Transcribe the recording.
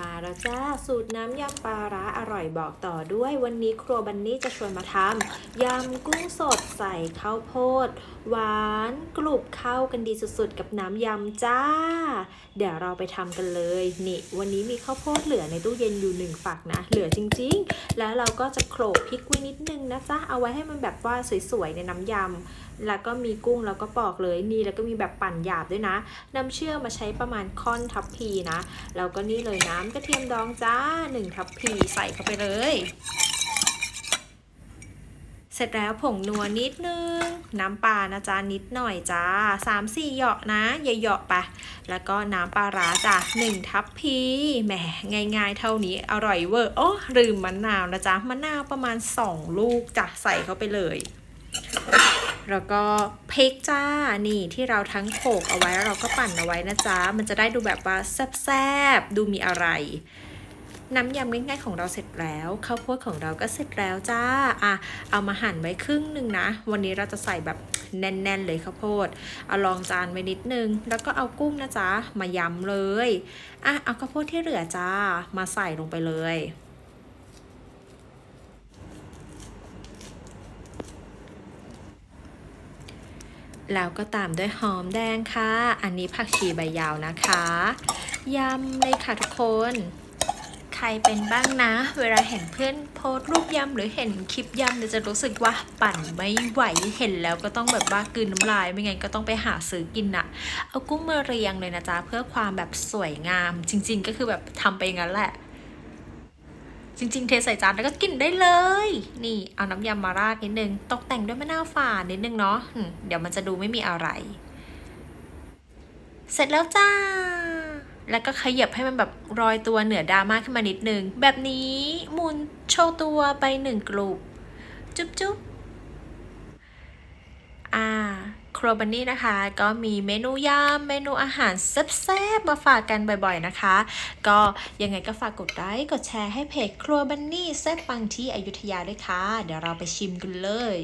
มาแล้วจ้า สูตรน้ำยำปลาร้าอร่อยบอกต่อด้วยวันนี้ครัวบันนี่จะชวนมาทำยำกุ้งสดใส่ข้าวโพด หวานกรุบเข้ากันดีสุดๆ กับน้ำยำจ้า เดี๋ยวเราไปทำกันเลย นี่ วันนี้มีข้าวโพดเหลือในตู้เย็นอยู่หนึ่งฝักนะ เหลือจริง ๆ แล้วเราก็จะโขลกพริกไว้นิดนึงนะจ๊ะเอาไว้ให้มันแบบว่าสวยๆในน้ำยำ แล้วก็มีกุ้งแล้วก็ปอกเลยนี่แล้วก็มีแบบปั่นหยาบด้วยนะน้ำเชื่อมมาใช้ประมาณค่อนทัพพีนะแล้วก็นี่เลยน้ำกระเทียมดองจ้าหนึ่งทัพพีใส่เข้าไปเลย เสร็จแล้วผงนัวนิดนึง น้ำปลานะจ๊ะนิดหน่อยจ้าสามสี่เหยาะนะอย่าเหยาะไปะแล้วก็น้ำปลาร้าจ้ะหนึ่งทัพพีแหมง่ายๆ เท่านี้อร่อยเวอร์โอ้ลืมมะนาวนะจ๊ะมะนาวประมาณสองลูกจ้ะใส่เข้าไปเลย แล้วก็พริกจ้านี่ที่เราทั้งโขลกเอาไว้แล้วเราก็ปั่นเอาไว้นะจ๊ะ มันจะได้ดูแบบว่าแซ่บๆดูมีอะไร น้ำยำง่ายๆของเราเสร็จแล้วข้าวโพดของเราก็เสร็จแล้วจ้าอะเอามาหั่นไว้ครึ่งหนึ่งนะ วันนี้เราจะใส่แบบแน่น ๆ เลยข้าวโพด เอารองจานไว้นิดนึง แล้วก็เอากุ้งนะจ๊ะ มายำเลยอะเอาข้าวโพดที่เหลือจ้า มาใส่ลงไปเลย แล้วก็ตามด้วยหอมแดงค่ะ อันนี้ผักชีใบยาวนะคะ ยำเลยค่ะทุกคน ใครเป็นบ้างนะ เวลาเห็นเพื่อนโพสรูปยำหรือเห็นคลิปยำเนี่ยจะรู้สึกว่าปั่นไม่ไหว เห็นแล้วก็ต้องแบบว่ากืนน้ำลาย ไม่งั้นก็ต้องไปหาซื้อกินอะเอากุ้งมาเรียงเลยนะจ๊ะเพื่อความแบบสวยงาม จริง ๆ ก็คือแบบทำไปอย่างนั้นแหละ จริงๆ เทใส่จานแล้วก็กินได้เลย นี่เอาน้ำยำมาราดนิดนึง ตกแต่งด้วยมะนาวฝาดนิดนึงเนาะเดี๋ยวมันจะดูไม่มีอะไร เสร็จแล้วจ้า แล้วก็ขยับให้มันแบบรอยตัวเหนือดราม่าขึ้นมานิดนึง แบบนี้มุนโชว์ตัวไปหนึ่งกลุ่มจุ๊บจุ๊บอ่า รัวบันนี่นะคะ ก็มีเมนูยำเมนูอาหารแซ่บๆมาฝากกันบ่อยๆนะคะ ก็ยังไงก็ฝากกดไลค์กดแชร์ให้เพจครัวบันนี่แซ่บปังที่อยุธยาด้วยค่ะ เดี๋ยวเราไปชิมกันเลย